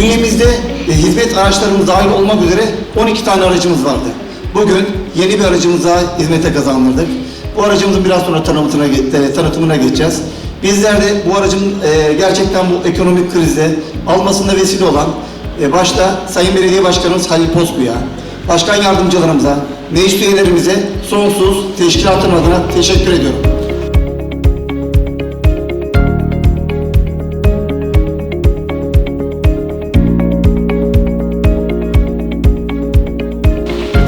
Elimizde e, hizmet araçlarımız dahil olmak üzere 12 tane aracımız vardı. Bugün yeni bir aracımıza hizmete kazandırdık. Bu aracımızın biraz sonra tanıtımına, e, tanıtımına geçeceğiz. Bizler de bu aracın e, gerçekten bu ekonomik krizde almasında vesile olan e, başta Sayın Belediye Başkanımız Halil Poskuy'a, Başkan Yardımcılarımıza, meclis üyelerimize sonsuz teşkilatın adına teşekkür ediyorum.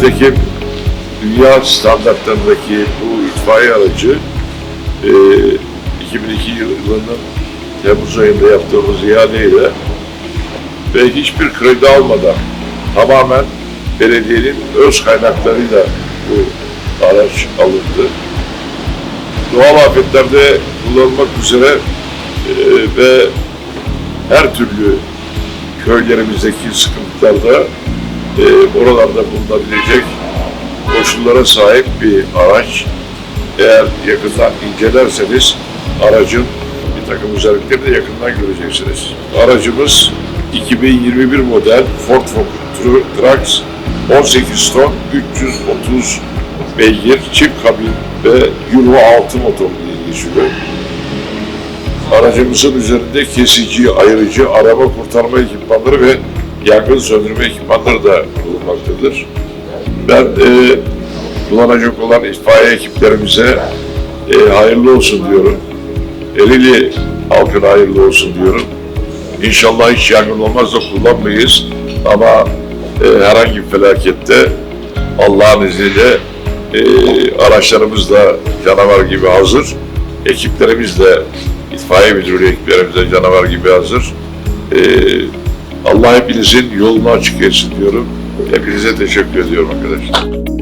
Nitekim dünya standartlarındaki bu itfaiye aracı e, 2002 yılının Temmuz ayında yaptığımız ihaleyle ve hiçbir kredi almadan tamamen belediyenin öz kaynaklarıyla bu araç alındı. Doğal afetlerde kullanılmak üzere e, ve her türlü köylerimizdeki sıkıntılarda e, oralarda bulunabilecek koşullara sahip bir araç. Eğer yakından incelerseniz aracın bir takım özelliklerini de yakından göreceksiniz. Aracımız 2021 model Ford Focus Trucks 18 ton 330 beygir çift kabin ve Euro 6 motorlu geçiyor. Aracımızın üzerinde kesici, ayırıcı, araba kurtarma ekipmanları ve yangın söndürme ekipmanları da bulunmaktadır. Ben e, kullanacak olan itfaiye ekiplerimize e, hayırlı olsun diyorum. Ereğli halkına hayırlı olsun diyorum. İnşallah hiç yangın olmaz da kullanmayız ama e, herhangi bir felakette Allah'ın izniyle e, araçlarımız da canavar gibi hazır. Ekiplerimiz de itfaiye müdürlüğü ekiplerimiz de canavar gibi hazır. E, Allah hepinizin yolunu açık etsin diyorum. Hepinize teşekkür ediyorum arkadaşlar.